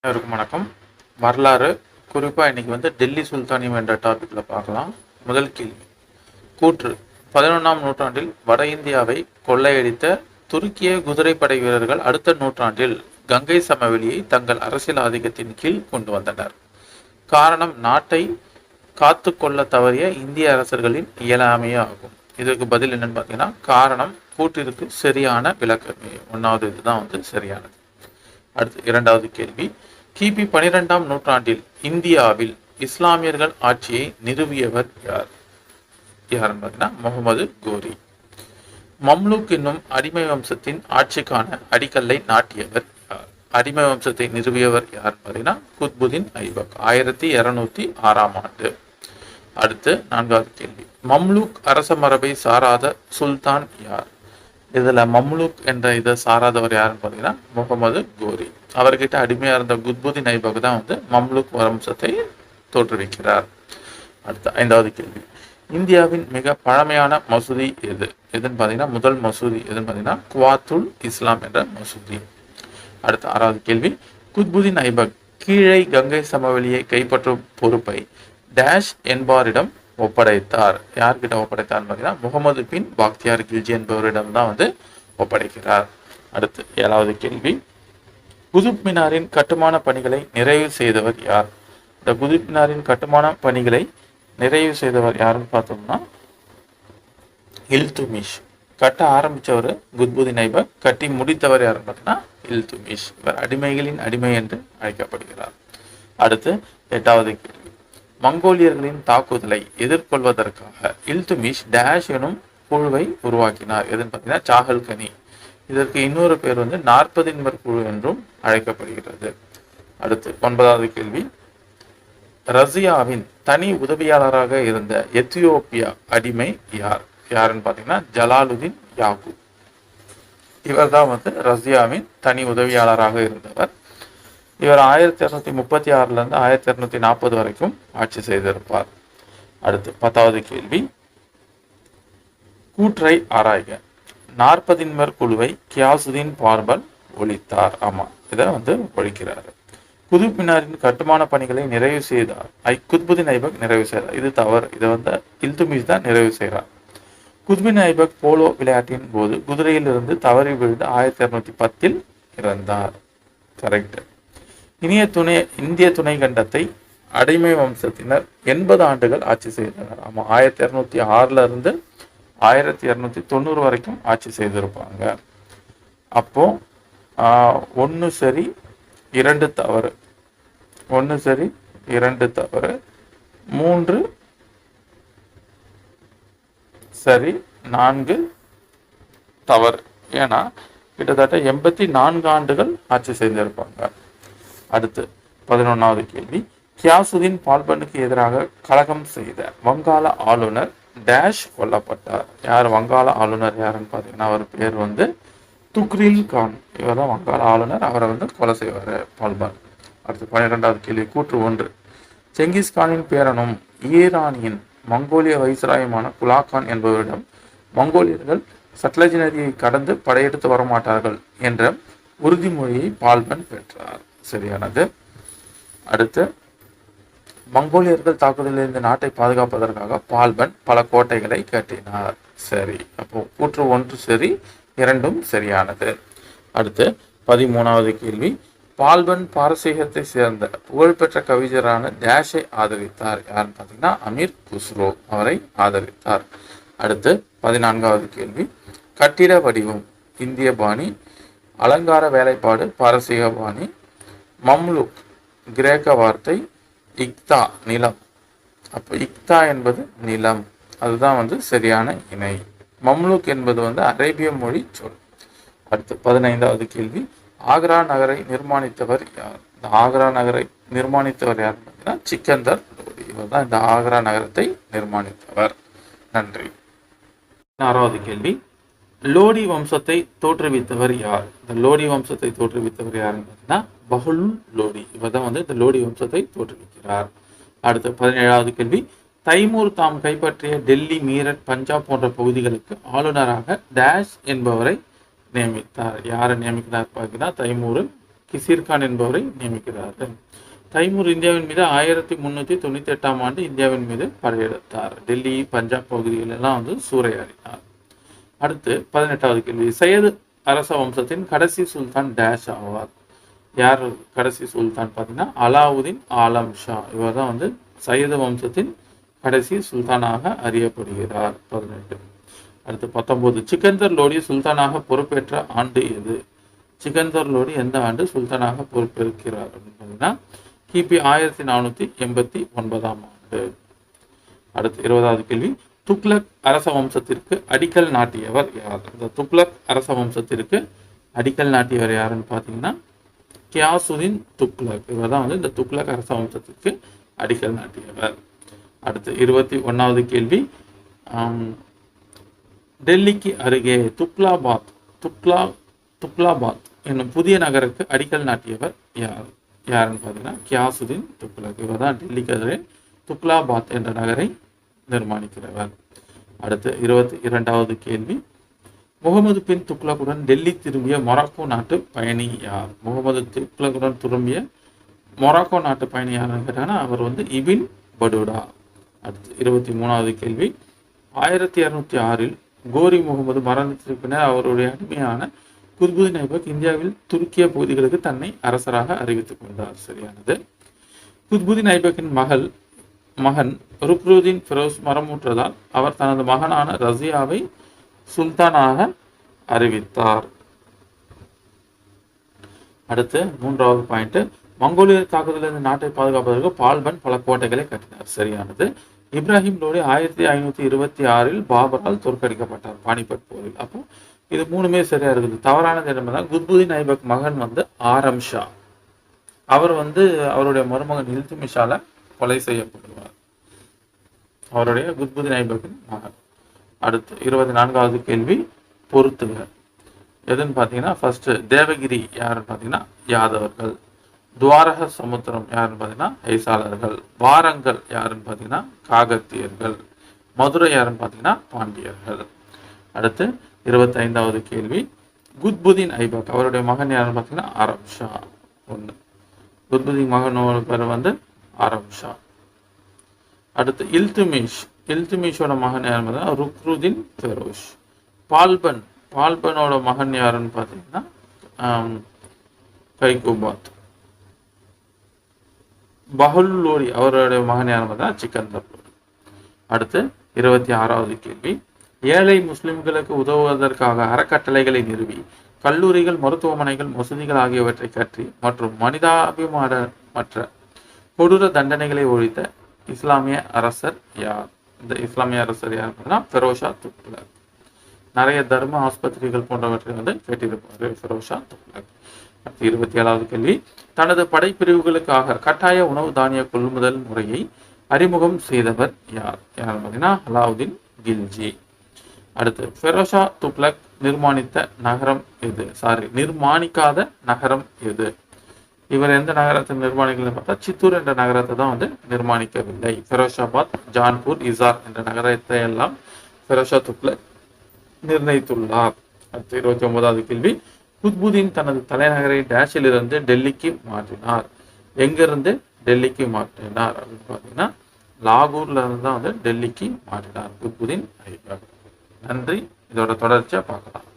அனைவருக்கும் வணக்கம். வரலாறு குறிப்பாக இன்னைக்கு வந்து டெல்லி சுல்தானியம் என்ற டாபிக்ல பார்க்கலாம். முதல் கேள்வி. கூற்று. பதினொன்றாம் நூற்றாண்டில் வட இந்தியாவை கொள்ளையடித்த துருக்கிய குதிரைப்படை வீரர்கள் அடுத்த நூற்றாண்டில் கங்கை சமவெளியை தங்கள் அரசியல் ஆதிக்கத்தின் கீழ் கொண்டு வந்தனர். காரணம் நாட்டை காத்து கொள்ள தவறிய இந்திய அரசர்களின் இயலாமையே ஆகும். இதற்கு பதில் என்னன்னு பார்த்தீங்கன்னா காரணம் கூற்றிற்கு சரியான விளக்கம். ஒன்றாவது இதுதான் வந்து சரியானது. அடுத்து இரண்டாவது கேள்வி. கிபி பனிரெண்டாம் நூற்றாண்டில் இந்தியாவில் இஸ்லாமியர்கள் ஆட்சியை நிறுவியவர் யார்? யாருன்னு பார்த்தீங்கன்னா முகமது கோரி. மம்லூக் என்னும் அடிமை வம்சத்தின் ஆட்சிக்கான அடிக்கல்லை நாட்டியவர் யார்? அடிமை வம்சத்தை நிறுவியவர் யார்? பார்த்தீங்கன்னா குத்புதீன் ஐபக் ஆயிரத்தி இரநூத்தி ஆறாம் ஆண்டு. அடுத்து நான்காவது கேள்வி. மம்லூக் அரச மரபை சாராத சுல்தான் யார்? இதுல மம்லூக் என்ற இதை சாராதவர் யாருன்னு பார்த்தீங்கன்னா முகமது கோரி. அவர்கிட்ட அடிமையா இருந்த குத்புதி ஐபக் தான் வந்து மம்லூக் வம்சத்தை தோற்றுவிக்கிறார். அடுத்த ஐந்தாவது கேள்வி. இந்தியாவின் மிக பழமையான மசூதி எது? எதுன்னு பார்த்தீங்கன்னா முதல் மசூதி எதுன்னு பார்த்தீங்கன்னா குவாத்துல் இஸ்லாம் என்ற மசூதி. அடுத்த ஆறாவது கேள்வி. குத்புதீன் ஐபக் கீழே கங்கை சமவெளியை கைப்பற்றும் பொறுப்பை டேஷ் என்பாரிடம் ஒப்படைத்தார். யார்கிட்ட ஒப்படைத்தார்னு பார்த்தீங்கன்னா முகமது பின் பாக்தியார் கில்ஜி என்பவரிடம் தான் வந்து ஒப்படைக்கிறார். அடுத்து ஏழாவது கேள்வி. குதுப் மினாரின் கட்டுமான பணிகளை நிறைவு செய்தவர் யார்? இந்த குதுப் மினாரின் கட்டுமான பணிகளை நிறைவு செய்தவர் யாருன்னு பார்த்தோம்னா இல்துமிஷ். கட்ட ஆரம்பித்தவர் குத்புதீன் ஐபக் கட்டி முடித்தவர் யாருன்னு பார்த்தீங்கன்னா இல்துமிஷ். இவர் அடிமைகளின் அடிமை என்று அழைக்கப்படுகிறார். அடுத்து எட்டாவது கேள்வி. மங்கோலியர்களின் தாக்குதலை எதிர்கொள்வதற்காக இல்துமிஷ் டேஷ் எனும் குழுவை உருவாக்கினார். எதுன்னு பார்த்தீங்கன்னா சாகல்கனி இதற்கு இன்னொரு பேர் வந்து நாற்பதின்மர் குழு என்றும் அழைக்கப்படுகிறது. அடுத்து ஒன்பதாவது கேள்வி. ரஷ்யாவின் தனி உதவியாளராக இருந்த எத்தியோப்பியா அடிமை யார்? யாருன்னு பார்த்தீங்கன்னா ஜலாலுதீன் யாகு. இவர் தான் வந்து ரஷ்யாவின் தனி உதவியாளராக இருந்தவர். இவர் ஆயிரத்தி இரநூத்தி முப்பத்தி ஆறுலேருந்து ஆயிரத்தி இரநூத்தி நாற்பது வரைக்கும் ஆட்சி செய்திருப்பார். அடுத்து பத்தாவது கேள்வி. கூற்றை ஆராய்க. நாற்பதின்மர் குழுவை கியாசுதீன் பார்பல் ஒழித்தார். ஆமாம் இதை வந்து ஒழிக்கிறாரு. குதுப்பினாரின் கட்டுமான பணிகளை நிறைவு செய்தார். ஐ குத்புதீன் ஐபக் நிறைவு செய்தார். இது தவறு. இதை வந்து இல்துமிஸ் தான் நிறைவு செய்கிறார். குத்பின் ஐபக் போலோ விளையாட்டின் போது குதிரையிலிருந்து தவறி விழுந்து ஆயிரத்தி இரநூத்தி பத்தில் இறந்தார். கரெக்ட் இனிய துணை இந்திய துணை கண்டத்தை அடிமை வம்சத்தினர் எண்பது ஆண்டுகள் ஆட்சி செய்தனர். ஆமாம் ஆயிரத்தி இரநூத்தி ஆறுல இருந்து ஆயிரத்தி இரநூத்தி தொண்ணூறு வரைக்கும் ஆட்சி செய்திருப்பாங்க. அப்போ ஒன்று சரி இரண்டு தவறு. ஒன்று சரி இரண்டு தவறு. மூன்று சரி நான்கு தவறு. ஏன்னா கிட்டத்தட்ட எண்பத்தி நான்கு ஆண்டுகள் ஆட்சி செய்திருப்பாங்க. அடுத்து பதினொன்றாவது கேள்வி. கியாசுதீன் பால்பனுக்கு எதிராக கலகம் செய்த வங்காள ஆளுநர் டேஷ் கொல்லப்பட்டார். யார் வங்காள ஆளுநர் யாருன்னு பார்த்தீங்கன்னா அவர் பேர் வந்து துக்ரில் கான். இவர் தான் வங்காள ஆளுநர் அவரை வந்து கொலை செய்வார் பால்பான். அடுத்து பன்னிரெண்டாவது கேள்வி கூற்று ஒன்று. செங்கிஸ்கானின் பேரனும் ஈரானியின் மங்கோலிய வைஸ்ராயமான குலாகான் என்பவரிடம் மங்கோலியர்கள் சட்லஜ் நதியை கடந்து படையெடுத்து வரமாட்டார்கள் என்ற உறுதிமொழியை பால்பன் பெற்றார். சரியானது. அடுத்து மங்கோலியர்கள் தாக்குதலில் நாட்டை பாதுகாப்பதற்காக பால்பன் பல கோட்டைகளை கட்டினார். சரி அப்போ கூற்று ஒன்று சரி இரண்டும் சரியானது. அடுத்து பதிமூணாவது கேள்வி. பால்பன் பாரசீகத்தை சேர்ந்த புகழ்பெற்ற கவிஞரான டேஷை ஆதரித்தார். யாருன்னு பார்த்தீங்கன்னா அமீர் குஸ்ரோ அவரை ஆதரித்தார். அடுத்து பதினான்காவது கேள்வி. கட்டிட வடிவம் இந்திய பாணி அலங்கார வேலைப்பாடு பாரசீக பாணி மம்லுக் கிரேக்க வார்த்தை இக்தா நிலம். அப்போ இக்தா என்பது நிலம். அதுதான் வந்து சரியான இணை. மம்லுக் என்பது வந்து அரேபிய மொழி சொல். அடுத்து பதினைந்தாவது கேள்வி. ஆக்ரா நகரை நிர்மாணித்தவர் யார்? இந்த ஆக்ரா நகரை நிர்மாணித்தவர் யார் பார்த்தீங்கன்னா சிக்கந்தர் லோடி இவர் தான் இந்த ஆக்ரா நகரத்தை நிர்மாணித்தவர். நன்றி. ஆறாவது கேள்வி. லோடி வம்சத்தை தோற்றுவித்தவர் யார்? இந்த லோடி வம்சத்தை தோற்றுவித்தவர் யாருன்னு பார்த்தீங்கன்னா பஹுல் லோடி. இவர் தான் வந்து இந்த லோடி வம்சத்தை தோற்றுவிக்கிறார். அடுத்து பதினேழாவது கேள்வி. தைமூர் தாம் கைப்பற்றிய டெல்லி மீரட் பஞ்சாப் போன்ற பகுதிகளுக்கு ஆளுநராக டேஷ் என்பவரை நியமித்தார். யாரை நியமிக்கிறார் பார்த்தீங்கன்னா தைமூர் கிசீர்கான் என்பவரை நியமிக்கிறார். தைமூர் இந்தியாவின் மீது ஆயிரத்தி முந்நூற்றி தொண்ணூற்றி எட்டாம் ஆண்டு இந்தியாவின் மீது படையெடுத்தார். டெல்லி பஞ்சாப் பகுதிகளெல்லாம் வந்து சூறையாடினார். அடுத்து பதினெட்டாவது கேள்வி. சையது அரச வம்சத்தின் கடைசி சுல்தான் டேஷ் ஆவார். யார் கடைசி சுல்தான் பார்த்தீங்கன்னா அலாவுதீன் ஆலம் ஷா. இவர் தான் வந்து சையது வம்சத்தின் கடைசி சுல்தானாக அறியப்படுகிறார். பதினெட்டு. அடுத்து பத்தொன்பது. சிக்கந்தர் லோடி சுல்தானாக பொறுப்பேற்ற ஆண்டு எது? சிக்கந்தர் லோடி எந்த ஆண்டு சுல்தானாக பொறுப்பேற்கிறார் அப்படின்னு பார்த்தீங்கன்னா கிபி ஆயிரத்தி நானூற்றி எண்பத்தி ஒன்பதாம் ஆண்டு. அடுத்து இருபதாவது கேள்வி. துக்ளக் அரச வம்சத்திற்கு அடிக்கல் நாட்டியவர் யார்? இந்த துக்ளக் அரச வம்சத்திற்கு அடிக்கல் நாட்டியவர் யாருன்னு பார்த்தீங்கன்னா கியாசுதீன் துக்ளக். இவர் தான் வந்து இந்த துக்ளக் அரசாங்கத்துக்கு அடிக்கல் நாட்டியவர். அடுத்து இருபத்தி ஒன்றாவது கேள்வி. டெல்லிக்கு அருகே துக்லாபாத் துக்லா துக்லாபாத் என்னும் புதிய நகருக்கு அடிக்கல் நாட்டியவர் யார்? யாருன்னு பார்த்தீங்கன்னா கியாசுதீன் துக்ளக். இவர் தான் டெல்லிக்கு அருகே துக்லாபாத் என்ற நகரை நிர்மாணிக்கிறவர். அடுத்து இருபத்தி இரண்டாவது கேள்வி. முகமது பின் துக்ளக்குடன் டெல்லி திரும்பிய மொராக்கோ நாட்டு பயணி யார்? முகமது துக்ளக்குடன் திரும்பிய மொராக்கோ நாட்டு பயணி யாருன்னு கேட்டாங்கன்னா அவர் வந்து இபின் படுடா. அடுத்து இருபத்தி மூணாவது கேள்வி. ஆயிரத்தி இரநூத்தி ஆறில் கோரி முகமது மரணத்திற்கு பின்னர் அவருடைய அடிமையான குர்புதி ஐபக் இந்தியாவில் துருக்கிய பகுதிகளுக்கு தன்னை அரசராக அறிவித்துக் கொண்டார். சரியானது. குத்புதீன் ஐபக்கின் மகள் மகன் ருக்ருதீன் ஃபிரோஸ் மரமூற்றதால் அவர் தனது மகனான ரசியாவை சுல்தானாக அறிவித்தார். அடுத்து மூன்றாவது பாயிண்ட் மங்கோலியர் தாக்குதலிருந்து நாட்டை பாதுகாப்பதற்கு பால்பன் பல கோட்டைகளை கட்டினார். சரியானது. இப்ராஹிம் லோடி ஆயிரத்தி ஐநூத்தி இருபத்தி ஆறில் பாபரால் தோற்கடிக்கப்பட்டார் பானிபட் போரில். அப்போ இது மூணுமே சரியா இருக்குது. தவறானது என்னதான் குத்புதீன் ஐபக் மகன் வந்து ஆரம் ஷா. அவர் வந்து அவருடைய மருமகன் இல்துமிஷால கொலை செய்யப்படுவார். அவருடைய குத்புதீன் ஐபக்கின் மகன். அடுத்து இருபத்தி நான்காவது கேள்வி பொறுத்துங்க எதுன்னு பார்த்தீங்கன்னா ஃபர்ஸ்ட் தேவகிரி யாருன்னு பார்த்தீங்கன்னா யாதவர்கள். துவாரக சமுத்திரம் யாருன்னு பார்த்தீங்கன்னா ஹைசாளர்கள் வாரங்கள் யாருன்னு பார்த்தீங்கன்னா காகத்தியர்கள். மதுரை யாருன்னு பார்த்தீங்கன்னா பாண்டியர்கள். அடுத்து இருபத்தைந்தாவது கேள்வி குத்புதீன் ஐபக் அவருடைய மகன் யாருன்னு பார்த்தீங்கன்னா அரப் ஷா ஒன்று குத்புதீன் மகனோட பேர் வந்து அரப் ஷா. அடுத்து இல்துமிஷ் இல்துமிஷோட மகன் யாருன்னு பார்த்தீங்கன்னா ருக்ருதீன் ஃபெரோஷ் பால்பன். பால்பனோட மகன் யாருன்னு பார்த்தீங்கன்னா ஆம், கைகுபாத். பஹுல்லோரி அவருடைய மகன் யாருன்னு பார்த்தீங்கன்னா சிக்கந்தர் அடுத்து இருபத்தி ஆறாவது கேள்வி. ஏழை முஸ்லிம்களுக்கு உதவுவதற்காக அறக்கட்டளைகளை நிறுவி கல்லூரிகள் மருத்துவமனைகள் மசூதிகள் ஆகியவற்றை கற்றி மற்றும் மனிதாபிமான மற்ற கொடூர தண்டனைகளை ஒழித்த இஸ்லாமிய அரசர் யார்? இந்த இஸ்லாமிய அரசு யார் பார்த்தீங்கன்னா ஃபெரோஷா துக்ளக் நிறைய தர்ம ஆஸ்பத்திரிகள் போன்றவற்றை வந்து கேட்டிருப்பாரு ஃபெரோஷா துக்ளக் இருபத்தி ஏழாவது கேள்வி. தனது படைப்பிரிவுகளுக்காக கட்டாய உணவு தானிய கொள்முதல் முறையை அறிமுகம் செய்தவர் யார்? யார் பார்த்தீங்கன்னா அலாவுதீன் கில்ஜி. அடுத்து ஃபெரோஷா துக்ளக் நிர்மாணித்த நகரம் எது? சாரி நிர்மாணிக்காத நகரம் எது? இவர் எந்த நகரத்தை நிர்மாணிக்கலன்னு பார்த்தா சித்தூர் என்ற நகரத்தை தான் வந்து நிர்மாணிக்கவில்லை. ஃபெரோஷாபாத் ஜான்பூர் இசார் என்ற நகரத்தை எல்லாம் ஃபெரோஷா துக்ளக் நிர்ணயித்துள்ளார். அடுத்து இருபத்தி ஒன்பதாவது கேள்வி. குத்புதீன் தனது தலைநகரை டேஷிலிருந்து டெல்லிக்கு மாற்றினார். எங்கிருந்து டெல்லிக்கு மாற்றினார் அப்படின்னு பார்த்தீங்கன்னா லாகூர்ல இருந்து தான் வந்து டெல்லிக்கு மாற்றினார் குத்புதீன் நன்றி. இதோட தொடர்ச்சியா பார்க்கலாம்.